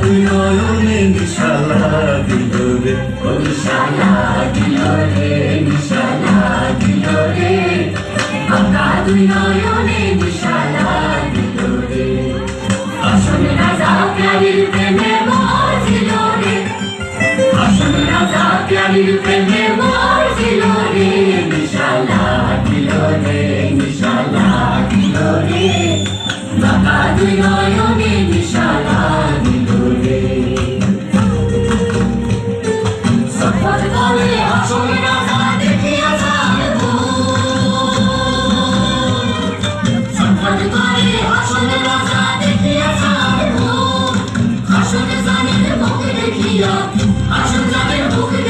নয়নে নিশালা দিল রে ও নিশালা দিল রে নিশালা দিল রে বাঁকা দুই নয়নে নিশালা দিল রে আসলে রাজা প্যারির প্রেমে মরছিল রে আসলে রাজা প্যারির প্রেমে মরছিল রে নিশালা দিল রে নিশালা দিল রে বাঁকা দুই আজ যাদের মুখে